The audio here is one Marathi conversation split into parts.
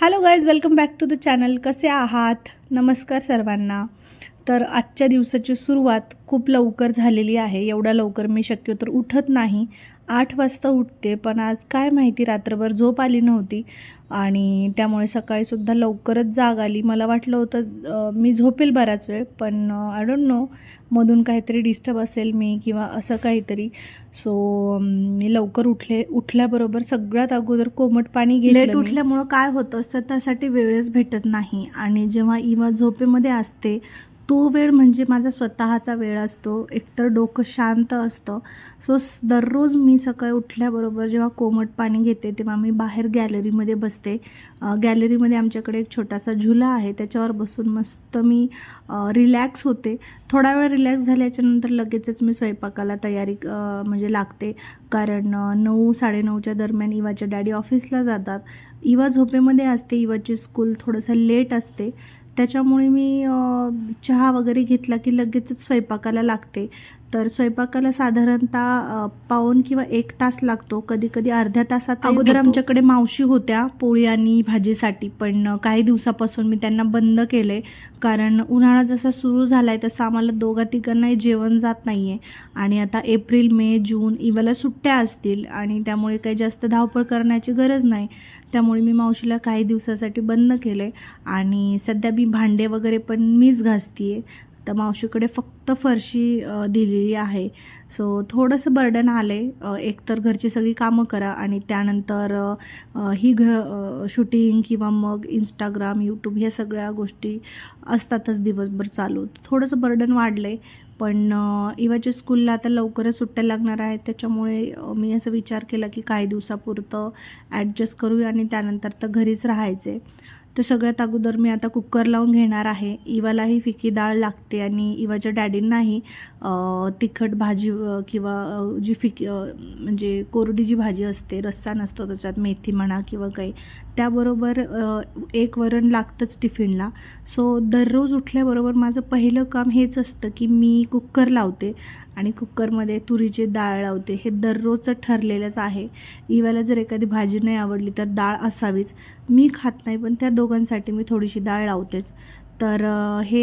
Hello guys welcome back to the channel कसे आहात? नमस्कार सर्वांना. तर आजच्या दिवसाची सुरुवात खूप लवकर झालेली आहे. एवढ्या लवकर मी शक्यतो उठत नाही. आठ वाजता उठते पण आज काय माहिती रात्रभर झोप आली नव्हती. आणि त्यामुळे सकाळीसुद्धा लवकरच जाग आली. मला वाटलं होतं मी झोपेल बराच वेळ पण आय डोंट नो मधून काहीतरी डिस्टर्ब असेल मी किंवा असं काहीतरी. सो मी लवकर उठले उठल्याबरोबर सगळ्यात अगोदर कोमट पाणी घेतलं. उठल्यामुळं काय होतं? स्वतःसाठी वेळच भेटत नाही. आणि जेव्हा इवा झोपेमध्ये असते तो वेळ म्हणजे माझा स्वतःचा वेळ असतो. एकतर डोकं शांत असतं. सो दररोज मी सकाळी उठल्याबरोबर जेव्हा कोमट पाणी घेते तेव्हा मी बाहेर गॅलरीमध्ये बसते. गॅलरीमध्ये आमच्याकडे एक छोटासा झुला आहे. त्याच्यावर बसून मस्त मी रिलॅक्स होते. थोडा वेळ रिलॅक्स झाल्याच्यानंतर लगेचच मी स्वयंपाकाला तयारी म्हणजे लागते. कारण नऊ नऊ साडेनऊच्या दरम्यान इवाच्या डॅडी ऑफिसला जातात. इवा झोपेमध्ये असते. इवाची स्कूल थोडंसं लेट असते. त्याच्यामुळे मी चहा वगैरे घेतला की लगेचच स्वयंपाकाला लागते. तर स्वयंपाकाला साधारणतः अ, पाऊण किंवा एक तास लागतो. कधी कधी अर्ध्या तासात अगोदर आमच्याकडे मावशी होत्या पोळी आणि भाजीसाठी. पण काही दिवसापासून मी त्यांना बंद केले कारण उन्हाळा जसा सुरू झाला आहे तसं आम्हाला दोघा तिघांनाही जेवण जात नाही आहे आणि आता एप्रिल मे जून इवाला सुट्ट्या असतील आणि त्यामुळे काही जास्त धावपळ करण्याची गरज नाही. त्यामुळे मी मावशीला काही दिवसासाठी बंद केले आणि सध्या मी भांडे वगैरे पण मीच घासते आहे तर मावशीकडे फक्त फरशी दिलेली आहे. सो थोडंसं बर्डन आले एक तर घरची सगळी कामं करा आणि त्यानंतर ही घ शूटिंग किंवा मग इंस्टाग्राम यूट्यूब ह्या सगळ्या गोष्टी असतातच दिवसभर चालू. थोडंसं बर्डन वाढलं आहे पण अ, इवाच्या स्कूलला आता लवकरच सुट्ट्या लागणार आहेत त्याच्यामुळे मी असं विचार केला की काही दिवसापुरतं ॲडजस्ट करूया आणि त्यानंतर तर घरीच राहायचे तर सगळ्यात अगोदर मी आता कुकर लावून घेणार आहे. इवालाही फिकी डाळ लागते आणि इवाच्या डॅडींनाही तिखट भाजी किंवा जी फिकी म्हणजे कोरडी जी भाजी असते रस्सा नसतो त्याच्यात मेथी म्हणा किंवा काही त्याबरोबर एक वरण लागतंच टिफिनला. सो दररोज उठल्याबरोबर माझं पहिलं काम हेच असतं की मी कुकर लावते. आणि कुकरमध्ये तुरीची डाळ लावते हे दररोजचं ठरलेलंच आहे. इवायला जर एखादी भाजी नाही आवडली तर डाळ असावीच. मी खात नाही पण त्या दोघांसाठी मी थोडीशी डाळ लावतेच. तर हे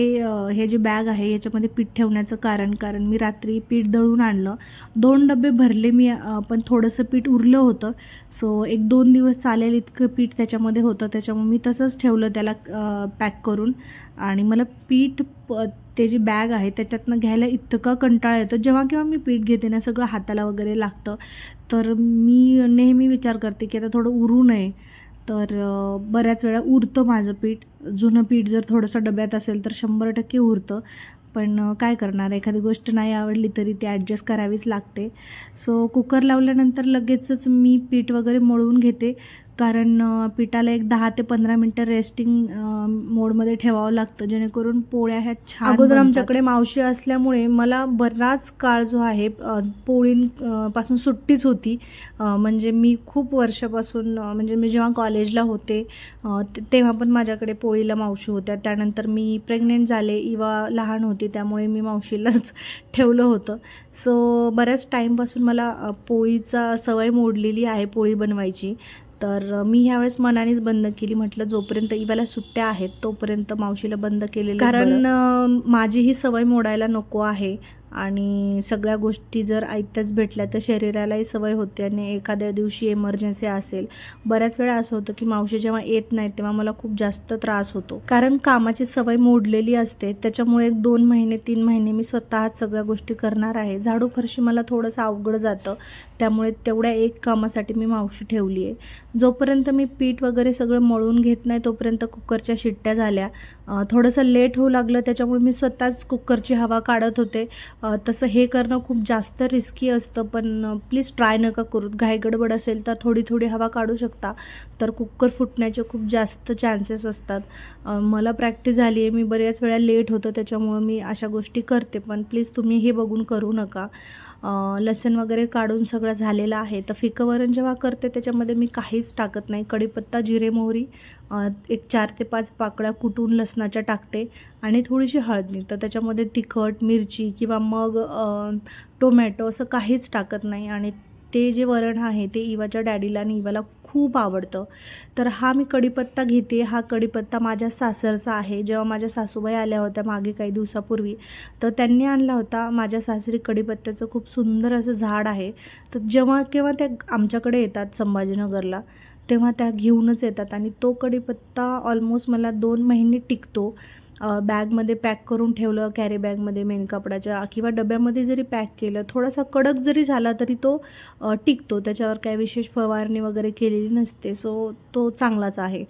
हे जे बॅग आहे याच्यामध्ये पीठ ठेवण्याचं कारण कारण मी रात्री पीठ दळून आणलं. दोन डबे भरले मी पण थोडंसं पीठ उरलं होतं. सो एक दोन दिवस चालेल इतकं पीठ त्याच्यामध्ये होतं. त्याच्यामुळे मी तसंच ठेवलं त्याला पॅक करून. आणि मला पीठ प ते जी बॅग आहे त्याच्यातनं घ्यायला इतकं कंटाळा येतो. जेव्हा केव्हा मी पीठ घेते ना सगळं हाताला वगैरे लागतं. तर मी नेहमी विचार करते की आता थोडं उरू नये. तर बऱ्याच वेळा उरतं माझं पीठ. जुनं पीठ जर थोडंसं डब्यात असेल तर शंभर टक्के उरतं. पण काय करणार? एखादी गोष्ट नाही आवडली तरी ती ॲडजस्ट करावीच लागते. सो कुकर लावल्यानंतर लगेचच मी पीठ वगैरे मळून घेते. कारण पिठाला एक दहा ते पंधरा मिनटं रेस्टिंग मोडमध्ये ठेवावं लागतं. जेणेकरून पोळ्या ह्या छान अगोदर. आमच्याकडे मावशी असल्यामुळे मला बराच काळ जो आहे अ, पोळीं अ, पासून सुट्टीच होती. म्हणजे मी खूप वर्षापासून म्हणजे मी जेव्हा कॉलेजला होते तेव्हा पण माझ्याकडे पोळीला मावशी होत्या. त्यानंतर मी प्रेग्नेंट झाले इवा लहान होती त्यामुळे मी मावशीलाच ठेवलं होतं. सो बऱ्याच टाईमपासून मला पोळीचा सवय मोडलेली आहे पोळी बनवायची. तर मी ह्यावेळेस मनानेच बंद केली. म्हटलं जोपर्यंत इवाला सुट्ट्या आहेत तोपर्यंत मावशीला बंद केलेलं कारण माझी ही सवय मोडायला नको आहे आणि सगळ्या गोष्टी जर ऐकत्याच भेटल्या तर शरीरालाही सवय होते आणि एखाद्या दिवशी एमर्जन्सी असेल. बऱ्याच वेळा असं होतं की मावशी जेव्हा येत नाही तेव्हा मला खूप जास्त त्रास होतो. कारण कामाची सवय मोडलेली असते. त्याच्यामुळे एक दोन महिने तीन महिने मी स्वतःच सगळ्या गोष्टी करणार आहे. झाडू फरशी मला थोडंसं अवघड जातं. त्यामुळे तेवढ्या एक कामासाठी मी मावशी ठेवली आहे जोपर्यंत मी पीठ वगैरे सगळं मळून घेत नाही तोपर्यंत कुकरच्या शिट्ट्या झाल्या. थोडंसं लेट होऊ लागलं त्याच्यामुळे मी स्वतःच कुकरची हवा काढत होते. तसं हे करणं खूप जास्त रिस्की असतं पण प्लीज ट्राय नका करू. घायगडबड असेल तर थोडी थोडी हवा काढू शकता. तर कुकर फुटण्याचे खूप जास्त चान्सेस असतात. मला प्रॅक्टिस झाली आहे मी बऱ्याच वेळा लेट होतं त्याच्यामुळं मी अशा गोष्टी करते पण प्लीज तुम्ही हे बघून करू नका. लसण वगैरे काढून सगळं झालेलं आहे. तर फिकं वरण जेव्हा करते त्याच्यामध्ये मी काहीच टाकत नाही. कढीपत्ता जिरे मोहरी एक चार ते पाच पाकळ्या कुटून लसणाच्या टाकते आणि थोडीशी हळद तर त्याच्यामध्ये तिखट मिरची किंवा मग टोमॅटो असं काहीच टाकत नाही. आणि ते जे वरण आहे ते इवाच्या डॅडीला आणि इवाला खूप आवडतं. तर हा मी कढीपत्ता घेते. हा कढीपत्ता माझ्या सासरचा आहे. जेव्हा माझ्या सासूबाई आल्या होत्या मागे काही दिवसापूर्वी तर त्यांनी आणला होता. माझ्या सासरी कढीपत्त्याचं खूप सुंदर असं झाड आहे. तर जेव्हा केव्हा त्या आमच्याकडे येतात संभाजीनगरला तेव्हा त्या घेऊनच येतात आणि तो कढीपत्ता ऑलमोस्ट मला दोन महिने टिकतो. बॅगमध्ये पॅक करून ठेवलं कॅरी बॅगमध्ये मेन कपड्याच्या किंवा डब्यामध्ये जरी पॅक केलं थोडासा कडक जरी झाला तरी तो टिकतो. त्याच्यावर काय विशेष फवारणी वगैरे केलेली नसते. सो तो चांगलाच आहे.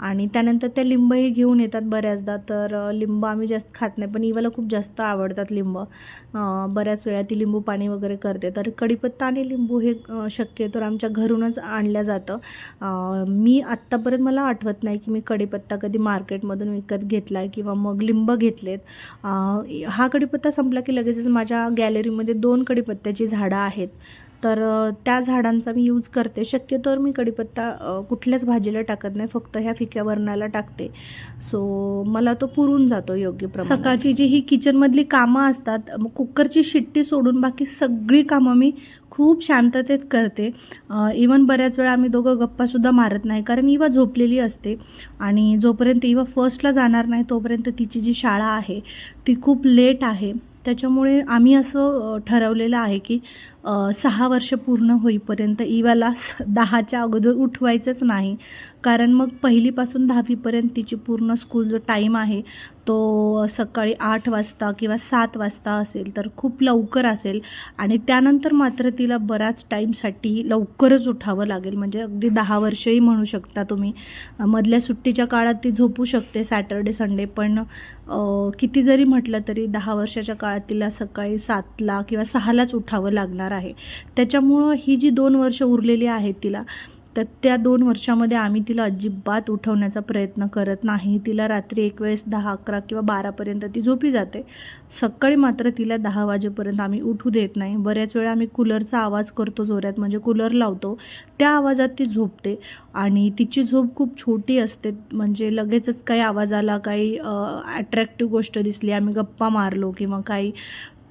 आणि त्यानंतर त्या लिंबही घेऊन येतात बऱ्याचदा. तर लिंब आम्ही जास्त खात नाही पण इवाला खूप जास्त आवडतात लिंब. बऱ्याच वेळा ती लिंबू पाणी वगैरे करते. तर कढीपत्ता आणि लिंबू हे शक्य तर आमच्या घरूनच आणलं जातं. मी आत्तापर्यंत मला आठवत नाही की मी कढीपत्ता कधी मार्केटमधून विकत घेतला आहे किंवा मग लिंब घेतलेत. हा कढीपत्ता संपला की लगेचच माझ्या गॅलरीमध्ये दोन कढीपत्त्याची झाडं आहेत. तर त्या झाडांचा मी यूज करते. शक्यतोवर मी कढीपत्ता कुठल्याच भाजीला टाकत नाही. फक्त ह्या फिक्या वरणाला टाकते. सो मला तो पुरून जातो योग्य प्रमाणात. सकाळची जी ही किचनमधली कामं असतात मग कुकरची शिट्टी सोडून बाकी सगळी कामं मी खूप शांततेत करते. इवन बऱ्याच वेळा आम्ही दोघं गप्पासुद्धा मारत नाही कारण इवा झोपलेली असते. आणि जोपर्यंत इवा फर्स्टला जाणार नाही तोपर्यंत तिची जी शाळा आहे ती खूप लेट आहे. त्याच्यामुळे आम्ही असं ठरवलेलं आहे की सहा वर्ष पूर्ण होईपर्यंत इवाला स- दहाच्या अगोदर उठवायचंच नाही. कारण मग पहिलीपासून दहावीपर्यंत तिची पूर्ण स्कूल जो टाईम आहे तो सकाळी आठ वाजता किंवा सात वाजता असेल तर खूप लवकर असेल. आणि त्यानंतर मात्र तिला बऱ्याच टाईमसाठी लवकरच उठावं लागेल. म्हणजे अगदी दहा वर्षही म्हणू शकता तुम्ही. मधल्या सुट्टीच्या काळात ती झोपू शकते सॅटर्डे संडे पण किती जरी म्हटलं तरी दहा वर्षाच्या काळात तिला सकाळी सातला किंवा सहालाच उठावं लागणार. आहे. त्याच्यामुळं ही जी दोन वर्ष उरलेली आहेत तिला तर त्या दोन वर्षामध्ये आम्ही तिला अजिबात उठवण्याचा प्रयत्न करत नाही. तिला रात्री एक वेळेस दहा अकरा किंवा बारापर्यंत ती झोपी जाते. सकाळी मात्र तिला दहा वाजेपर्यंत आम्ही उठू देत नाही. बऱ्याच वेळा आम्ही कूलरचा आवाज करतो जोरात म्हणजे कूलर लावतो. त्या आवाजात ती झोपते आणि तिची झोप खूप छोटी असते. म्हणजे लगेचच काही आवाजाला काही अट्रॅक्टिव्ह गोष्ट दिसली आम्ही गप्पा मारलो किंवा काही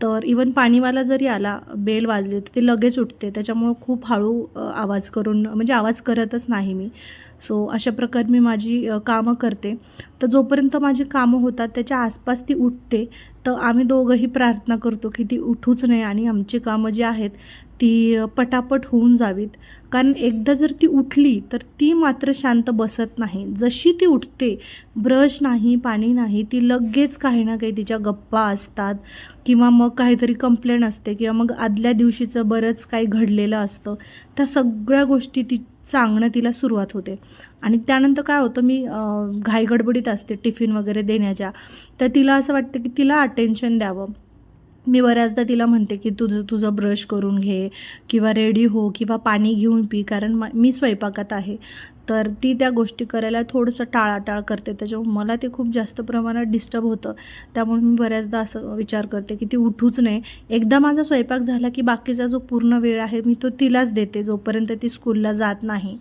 तर इवन पाणीवाला जरी आला बेल वाजली तर ते लगेच उठते. त्याच्यामुळं खूप हळू आवाज करून म्हणजे आवाज करतच नाही मी. सो अशा प्रकारे मी माझी कामं करते. तर जोपर्यंत माझी कामं होतात त्याच्या आसपास ती उठते तर आम्ही दोघंही प्रार्थना करतो की ती उठूच नाही आणि आमची कामं जी आहेत ती पटापट होऊन जावीत. कारण एकदा जर ती उठली तर ती मात्र शांत बसत नाही. जशी ती उठते ब्रश नाही पाणी नाही ती लगेच काही ना काही तिच्या गप्पा असतात किंवा मग काहीतरी कंप्लेंट असते किंवा मग आदल्या दिवशीचं बरंच काही घडलेलं असतं. त्या सगळ्या गोष्टी ती सांगणं तिला सुरुवात होते. आणि त्यानंतर काय होतं मी घाईगडबडीत असते टिफिन वगैरे देण्याच्या. तर तिला असं वाटतं की तिला अटेन्शन द्यावं. मी बऱ्याचदा तिला म्हणते की तुझं तुझं ब्रश करून घे किंवा रेडी हो किंवा पाणी घेऊन पी कारण मा मी स्वयंपाकात आहे. तर ती त्या गोष्टी करायला थोडंसं टाळाटाळ करते. त्याच्यामुळे मला ते खूप जास्त प्रमाणात डिस्टर्ब होतं. त्यामुळे मी बऱ्याचदा असं विचार करते की ती उठूच नये. एकदा माझा स्वयंपाक झाला की बाकीचा जो पूर्ण वेळ आहे मी तो तिलाच देते जोपर्यंत ती स्कूलला जात नाही.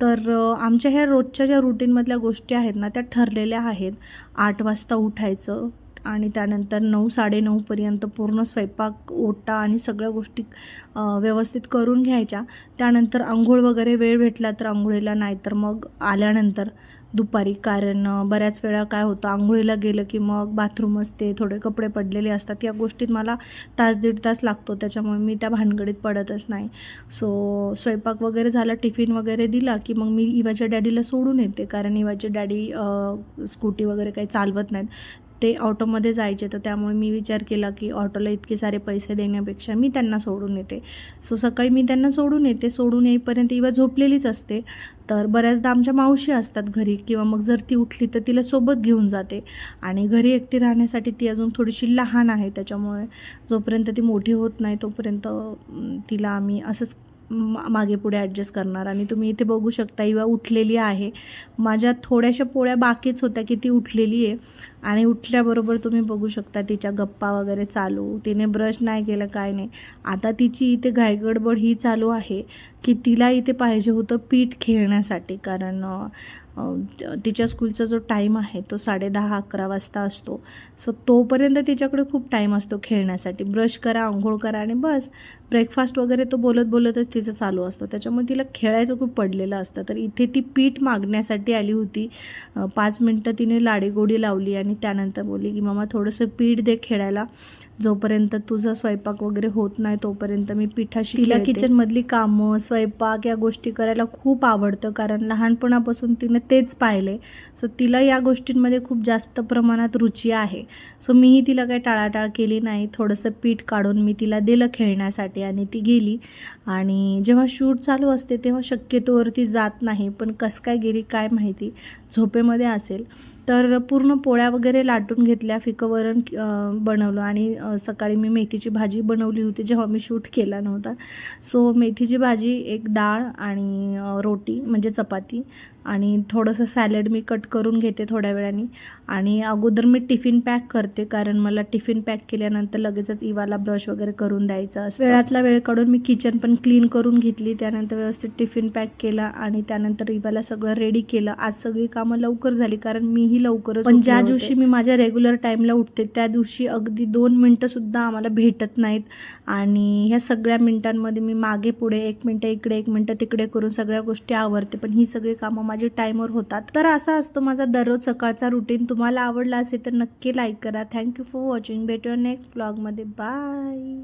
तर आमच्या ह्या रोजच्या ज्या रुटीनमधल्या गोष्टी आहेत ना त्या ठरलेल्या आहेत. आठ वाजता उठायचं आणि त्यानंतर नऊ साडेनऊपर्यंत पूर्ण स्वयंपाक ओटा आणि सगळ्या गोष्टी व्यवस्थित करून घ्यायच्या. त्यानंतर आंघोळ वगैरे वेळ भेटला तर आंघोळीला नाहीतर मग आल्यानंतर दुपारी. कारण बऱ्याच वेळा काय होतं आंघोळीला गेलं की मग बाथरूम असते थोडे कपडे पडलेले असतात. या गोष्टीत मला तास दीड तास लागतो. त्याच्यामुळे मी त्या भानगडीत पडतच नाही. सो स्वयंपाक वगैरे झाला टिफिन वगैरे दिला की मग मी इवाच्या डॅडीला सोडून येते. कारण इवाचे डॅडी स्कूटी वगैरे काही चालवत नाहीत. ते ऑटोमध्ये जायचे तर त्यामुळे मी विचार केला की ऑटोला इतके सारे पैसे देण्यापेक्षा मी त्यांना सोडून येते. सो सकाळी मी त्यांना सोडून येते. सोडून येईपर्यंत इवा झोपलेलीच असते. तर बऱ्याचदा आमच्या मावशी असतात घरी किंवा मग जर ती उठली तर तिला सोबत घेऊन जाते. आणि घरी एकटी राहण्यासाठी ती अजून थोडीशी लहान आहे त्याच्यामुळे जोपर्यंत ती मोठी होत नाही तोपर्यंत तिला आम्ही असंच मागे पुढे ॲडजस्ट करणार. आणि तुम्ही इथे बघू शकता इवा उठलेली आहे. माझ्या थोड्याशा पोळ्या बाकीच होत्या की ती उठलेली आहे. आणि उठल्याबरोबर तुम्ही बघू शकता तिच्या गप्पा वगैरे चालू. तिने ब्रश नाही केलं काय नाही. आता तिची इथे घायगडबड ही चालू आहे की तिला इथे पाहिजे होतं पीठ खेळण्यासाठी. कारण तिच्या स्कूलचा जो टाईम आहे तो साडे दहा अकरा वाजता असतो. सो तोपर्यंत तिच्याकडे खूप टाईम असतो खेळण्यासाठी. ब्रश करा आंघोळ करा आणि बस. ब्रेकफास्ट वगैरे तो बोलत बोलतच तिचं चालू असतं. त्याच्यामुळे तिला खेळायचं खूप पडलेलं असतं. तर इथे ती पीठ मागण्यासाठी आली होती. पाच मिनटं तिने लाडीगोडी लावली आणि त्यानंतर बोलली की मामा थोडंसं पीठ दे खेळायला. जोपर्यंत तुझा स्वयंपाक वगैरे होत नाही तोपर्यंत मी पिठाशी तिला. किचनमधली कामं स्वयंपाक या गोष्टी करायला खूप आवडतं. कारण लहानपणापासून तिने तेच पाहिले. सो तिला या गोष्टींमध्ये खूप जास्त प्रमाणात रुची आहे. सो मीही तिला काही टाळाटाळ केली नाही. थोडंसं पीठ काढून मी तिला दिलं खेळण्यासाठी. आणि ती गेली. आणि जेव्हा शूट चालू असते तेव्हा शक्यतोवरती जात नाही. पण कसं काय गेली काय माहिती. झोपेमध्ये असेल. तर पूर्ण पोळ्या वगैरे लाटून घेतल्या फिकं वरण बनवलं आणि सकाळी मी मेथीची भाजी बनवली होती जेव्हा मी शूट केला नव्हता. सो मेथीची भाजी एक डाळ आणि रोटी म्हणजे चपाती आणि थोडंसं सॅलड मी कट करून घेते थोड्या वेळाने आणि अगोदर मी टिफिन पॅक करते कारण मला टिफिन पॅक केल्यानंतर लगेचच इवाला ब्रश वगैरे करून द्यायचा असं वेळातला वेळ काढून मी किचन पण क्लीन करून घेतली त्यानंतर व्यवस्थित टिफिन पॅक केला आणि त्यानंतर इवाला सगळं रेडी केलं. आज सगळी कामं लवकर झाली कारण मीही लवकरच पण ज्या. दिवशी मी माझ्या रेग्युलर टाईमला उठते त्या दिवशी अगदी दोन मिनटंसुद्धा आम्हाला भेटत नाहीत. आणि ह्या सगळ्या मिनटांमध्ये मी मागे पुढे एक मिनटं इकडे एक मिनटं तिकडे करून सगळ्या गोष्टी आवरते. पण ही सगळी कामं माझी टाईमवर होतात. तर असा असतो माझा दररोज सकाळचा रुटीन तुम्हाला आवडला असेल तर नक्की लाईक करा. थँक्यू फॉर वॉचिंग भेटूया नेक्स्ट ब्लॉगमध्ये बाय